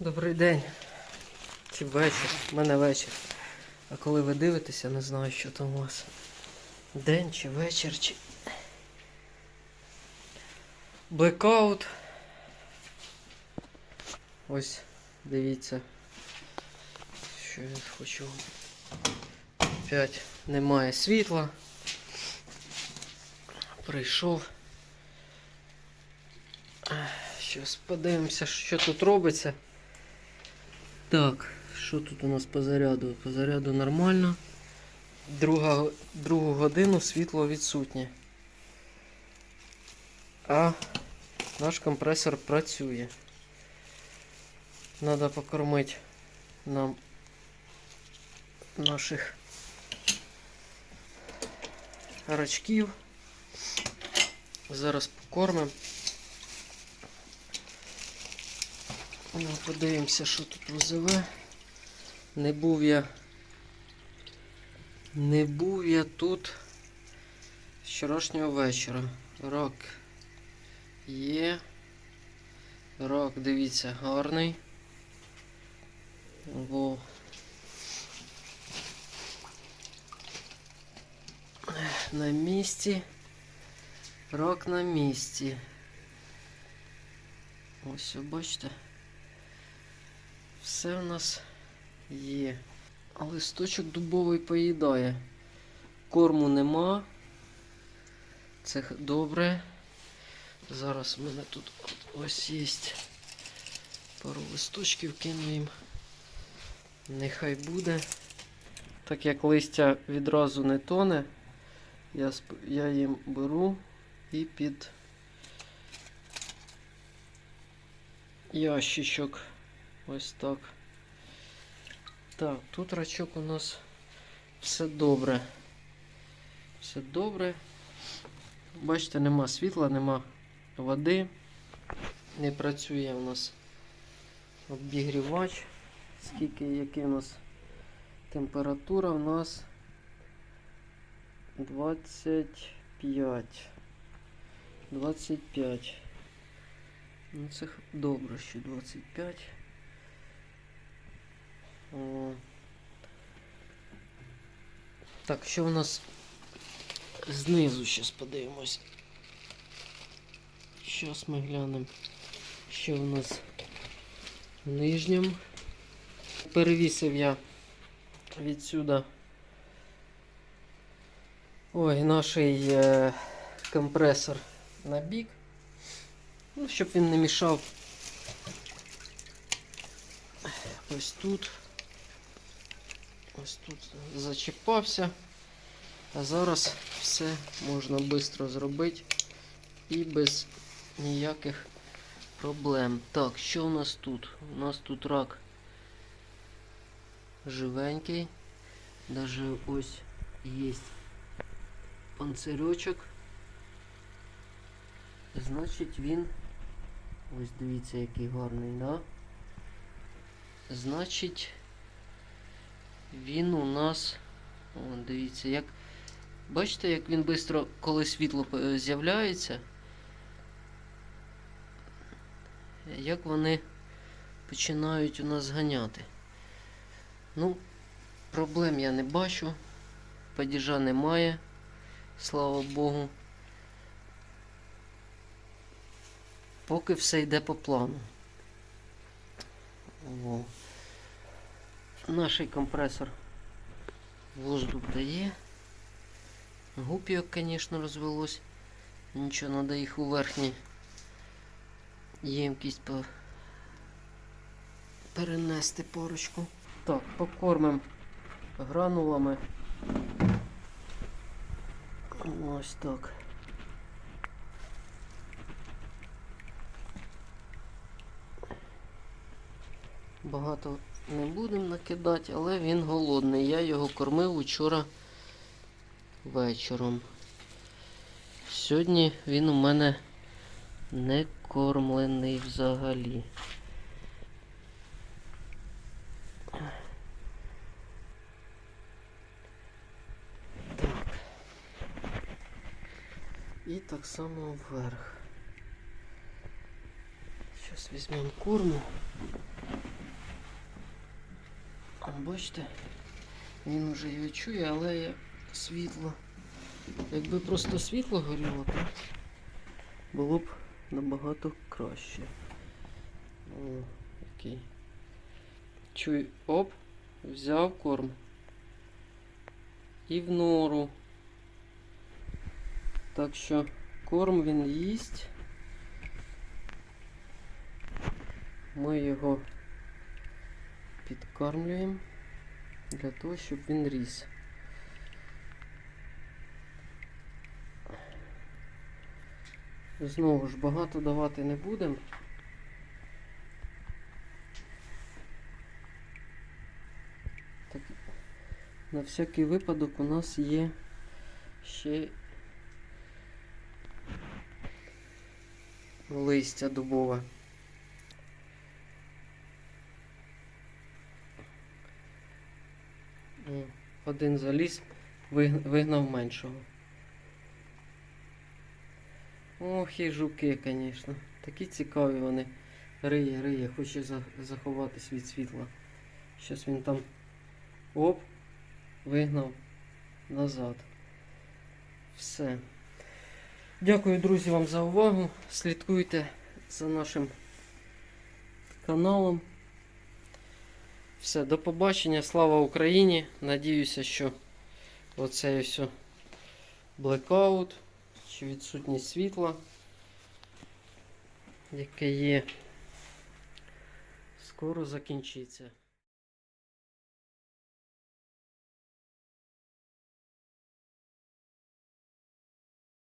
Добрий день. Чи вечір? У мене вечір. А коли ви дивитеся, не знаю, що там у вас. День чи вечір, чи. Блекаут. Ось, дивіться. Що я хочу. Опять немає світла. Прийшов. Щас подивимося, що тут робиться. Так, що тут у нас по заряду? По заряду нормально. Друга, другу годину світло відсутнє. А наш компресор працює. Треба покормити нам наших рачків. Зараз покормимо. Ну, подивимося, що тут ВЗВ. Не був я. Не був я тут з вчорашнього вечора. Рак є. Рак, дивіться, гарний. Во. На місці. Рак на місці. Ось, бачите. Все в нас є. А листочок дубовий поїдає. Корму нема. Це добре. Зараз в мене тут ось є пару листочків, кину їм. Нехай буде. Так як листя відразу не тоне, я, я їм беру і під ящичок. Ось так. Так, тут рачок у нас все добре. Все добре. Бачите, нема світла, нема води. Не працює у нас обігрівач. Скільки, яка у нас температура у нас 25. 25. Ну це добре, що 25. Так, що у нас знизу зараз подивимось. Зараз ми глянемо, що у нас в нижньому. Перевісив я відсюди ой, наш е, компресор на бік. Ну, щоб він не мішав ось тут. Ось тут зачіпався. А зараз все можна швидко зробити і без ніяких проблем. Так, що у нас тут? У нас тут рак живенький. Даже ось є панцирьочок. Значить він. Ось дивіться, який гарний, да? Значить, він у нас. О, дивіться, як. Бачите, як він швидко, коли світло е, з'являється, як вони починають у нас ганяти. Ну, проблем я не бачу. Падіжа немає, слава Богу. Поки все йде по плану. О. Наш компресор воздух дає. Гупійок, звісно, розвелось. Нічого, треба їх у верхній ємкість по... перенести парочку. Так, покормимо гранулами. Ось так. Багато не будемо накидати, але він голодний. Я його кормив учора вечором. Сьогодні він у мене не кормлений взагалі. Так. І так само вверх. Зараз візьмемо корму. Бачите? Він уже його чує, але світло. Якби просто світло горіло, то було б набагато краще. О, який. Чуй, оп, взяв корм. І в нору. Так що корм він їсть. Ми його підкармлюємо для того, щоб він ріс. Знову ж багато давати не будемо. Так, на всякий випадок у нас є ще листя дубове. Один заліз, вигнав меншого. Ох, і жуки, звісно. Такі цікаві вони. Риє, риє, хоче заховатись від світла. Щось він там оп, вигнав назад. Все. Дякую, друзі, вам за увагу. Слідкуйте за нашим каналом. Все, до побачення. Слава Україні! Надіюся, що оце все блекаут чи відсутність світла, яке є, скоро закінчиться.